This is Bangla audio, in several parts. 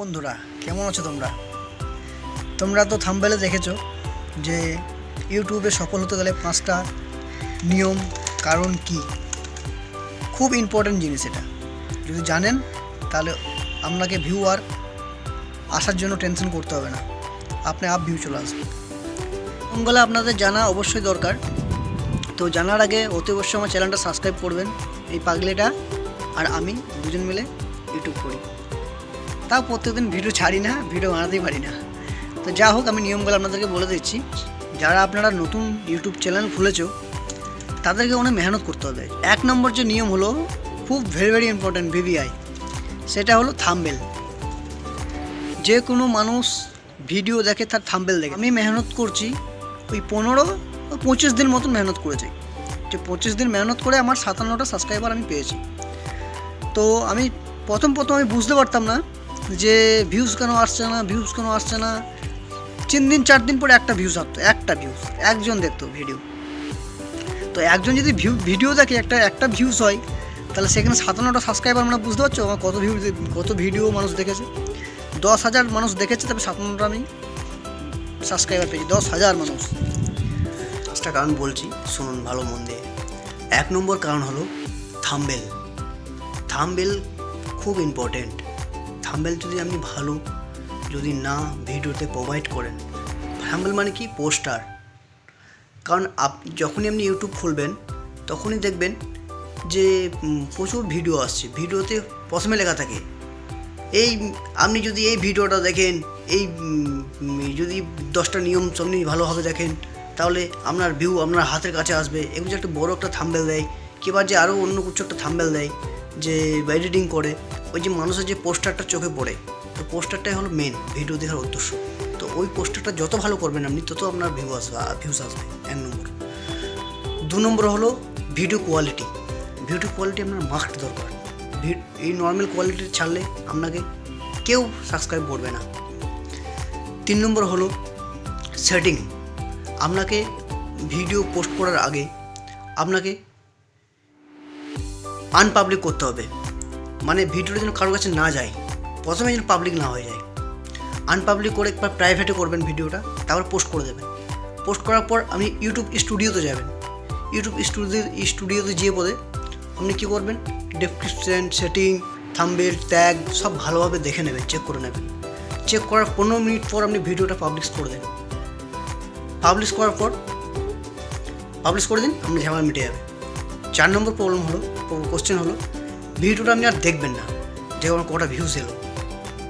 বন্ধুরা, কেমন আছো তোমরা? তোমরা তো থাম্বেলে দেখেছ যে ইউটিউবে সফল হতে গেলে পাঁচটা নিয়ম, কারণ কি? খুব ইম্পর্ট্যান্ট জিনিস এটা। যদি জানেন, তাহলে আপনাকে ভিউ আর আসার জন্য টেনশন করতে হবে না। আপনি আপ ভিউ চলে আসবে কোনগুলো আপনাদের জানা অবশ্যই দরকার। তো জানার আগে অতি অবশ্যই আমার চ্যানেলটা সাবস্ক্রাইব করবেন। এই পাগলেটা আর আমি দুজন মিলে ইউটিউব করি। তাও প্রত্যেকদিন ভিডিও ছাড়ি না, ভিডিও বানাতেই পারি না। তো যা হোক, আমি নিয়মগুলো আপনাদেরকে বলে দিচ্ছি। যারা আপনারা নতুন ইউটিউব চ্যানেল খুলেছো, তাদেরকে অনেক মেহনত করতে হবে। এক নম্বর যে নিয়ম হলো, খুব ভেরি ভেরি ইম্পর্ট্যান্ট ভিভিআই সেটা হলো থাম্বেল। যে কোনো মানুষ ভিডিও দেখে তার থাম্বেল দেখে। আমি মেহনত করছি ওই পনেরো পঁচিশ দিন মতন মেহনত করেছি। যে পঁচিশ দিন মেহনত করে আমার সাতান্নটা সাবস্ক্রাইবার আমি পেয়েছি। তো আমি প্রথম প্রথম আমি বুঝতে পারতাম না যে ভিউজ কেন আসছে না ভিউজ কেন আসছে না? তিন দিন, চার দিন পরে একটা ভিউজ আসতো, একটা ভিউজ একজন দেখতো ভিডিও তো একজন যদি ভিউ ভিডিও দেখে, একটা একটা ভিউজ হয়, তাহলে সেখানে সাতান্নটা সাবস্ক্রাইবার মানে বুঝতে পারছ? আমার কত ভিউ কত ভিডিও মানুষ দেখেছে? দশ হাজার মানুষ দেখেছে, তবে সাতান্নটা আমি সাবস্ক্রাইবার পেয়েছি, দশ হাজার মানুষ। পাঁচটা কারণ বলছি, শুনুন ভালো মন দিয়ে। এক নম্বর কারণ হলো থাম্বেল থাম্বেল খুব ইম্পর্টেন্ট থাম্বেল যদি আপনি ভালো যদি না ভিডিওতে প্রোভাইড করেন থাম্বেল মানে কি? পোস্টার। কারণ আপ, যখনই আপনি ইউটিউব খুলবেন, তখনই দেখবেন যে প্রচুর ভিডিও আসছে। ভিডিওতে প্রথমে লেখা থাকে, এই, আপনি যদি এই ভিডিওটা দেখেন, এই যদি দশটা নিয়ম আপনি ভালোভাবে দেখেন, তাহলে আপনার ভিউ আপনার হাতের কাছে আসবে। এগুলো যে একটা বড় একটা থাম্বেল দেয় কিবার যে আরও অন্য কিছু একটা থাম্বেল দেয়, যে এডিটিং করে। ওই যে মানুষের যে পোস্টারটা চোখে পড়ে তো পোস্টারটাই হলো মেন ভিডিও দেখার উদ্দেশ্য। তো ওই পোস্টারটা যত ভালো করবেন আপনি, তত আপনার ভিউ আসবে ভিউস আসবে, এক নম্বর। দু নম্বর হলো ভিডিও কোয়ালিটি ভিডিও কোয়ালিটি আপনার মাস্ট দরকার। এই নর্মাল কোয়ালিটি ছাড়লে আপনাকে কেউ সাবস্ক্রাইব করবে না। তিন নম্বর হলো সেটিং আপনাকে ভিডিও পোস্ট করার আগে আপনাকে আনপাবলিক করতে হবে। মানে ভিডিওটা যেন কারোর কাছে না যায়। প্রথমে যেন পাবলিক না হয়ে যায়। আনপাবলিক করে একবার প্রাইভেটে করবেন ভিডিওটা, তারপর পোস্ট করে দেবেন। পোস্ট করার পর আপনি ইউটিউব স্টুডিওতে যাবেন। ইউটিউব স্টুডিও স্টুডিওতে যেয়ে পরে আপনি কী করবেন? ডেসক্রিপশন সেটিং থাম্বেল ট্যাগ সব ভালোভাবে দেখে নেবেন চেক করে নেবেন। চেক করার পনেরো মিনিট পর আপনি ভিডিওটা পাবলিশ করে দেন। পাবলিশ করার পর পাবলিশ করে দিন, আপনি ঝামেলা মিটে যাবে। চার নম্বর প্রবলেম হলো কোশ্চেন হলো ভিডিওটা আপনি আর দেখবেন না। যে আমার কটা ভিউজ এলো।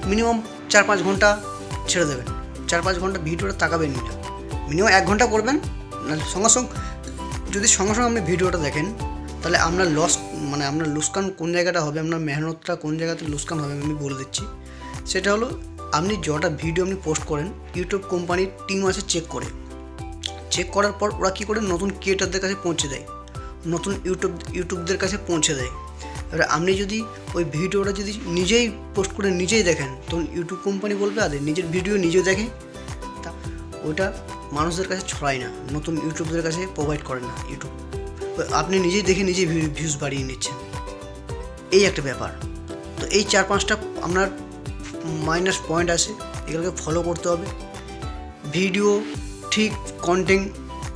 মিনিমাম চার পাঁচ ঘণ্টা ছেড়ে দেবেন। চার পাঁচ ঘণ্টা ভিডিওটা তাকাবেন না। মিনিমাম এক ঘণ্টা করবেন, নাহলে সঙ্গে সঙ্গে, যদি সঙ্গে সঙ্গে আপনি ভিডিওটা দেখেন, তাহলে আপনার লস মানে আপনার লুসকান কোন জায়গাটা হবে, আপনার মেহনতটা কোন জায়গাতে লুসকান হবে আমি বলে দিচ্ছি। সেটা হলো, আপনি যটা ভিডিও আপনি পোস্ট করেন ইউটিউব কোম্পানির টিম আছে চেক করে। চেক করার পর ওরা কী করে? নতুন ক্রিয়েটারদের কাছে পৌঁছে দেয়। নতুন ইউটিউব ইউটিউবদের কাছে পৌঁছে দেয়। এবারে আপনি যদি ওই ভিডিওটা যদি নিজেই পোস্ট করে নিজেই দেখেন, তখন ইউটিউব কোম্পানি বলবে, আরে, নিজের ভিডিও নিজে দেখে। তা ওটা মানুষদের কাছে ছড়ায় না, নতুন ইউটিউবদের কাছে প্রোভাইড করে না ইউটিউব। আপনি নিজেই দেখে নিজেই ভিউজ বাড়িয়ে নিচ্ছেন। এই একটা ব্যাপার। তো এই চার পাঁচটা আপনার মাইনাস পয়েন্ট আছে, এগুলোকে ফলো করতে হবে। ভিডিও ঠিক কন্টেন্ট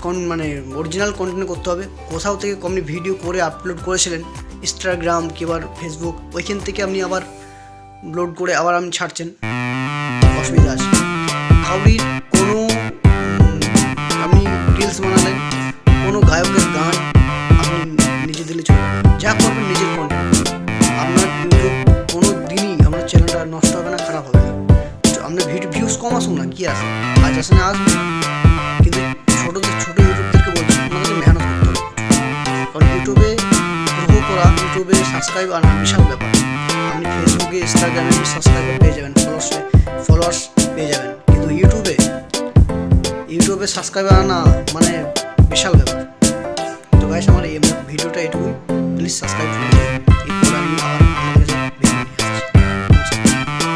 কন মানে অরিজিনাল কন্টেন্ট করতে হবে। কোথাও থেকে আপনি ভিডিও করে আপলোড করেছিলেন ইনস্টাগ্রাম কিংবা ফেসবুক ওইখান থেকে আপনি আবার লোড করে আবার আপনি ছাড়ছেন। অসুবিধা আছে। কাউরির কোনো আপনি রিলস বানালেন, কোনো গায়কের গান আপনি নিজে দিলে চলবে যা করবেন নিজের কন্টেন্ট আপনার ইউটিউব কোনো দিনই আপনার চ্যানেলটা নষ্ট হবে না, খারাপ হবে না। আপনার ভিডিও ভিউজ কম আসুন না, কী আছে আজ আসে না আসবে কিন্তু ছোটোদের ছোটো ইউটিউবদেরকে বলছি আপনাদের মেহনত করতে হবে। কারণ ইউটিউবে করা ইউটিউবে সাবস্ক্রাইব আনা বিশাল ব্যাপার। আপনি ফেসবুকে ইনস্টাগ্রামে সাবস্ক্রাইবার পেয়ে যাবেন ফলোয়ার্স ফলোয়ার্স পেয়ে যাবেন। কিন্তু ইউটিউবে ইউটিউবে সাবস্ক্রাইবার আনা মানে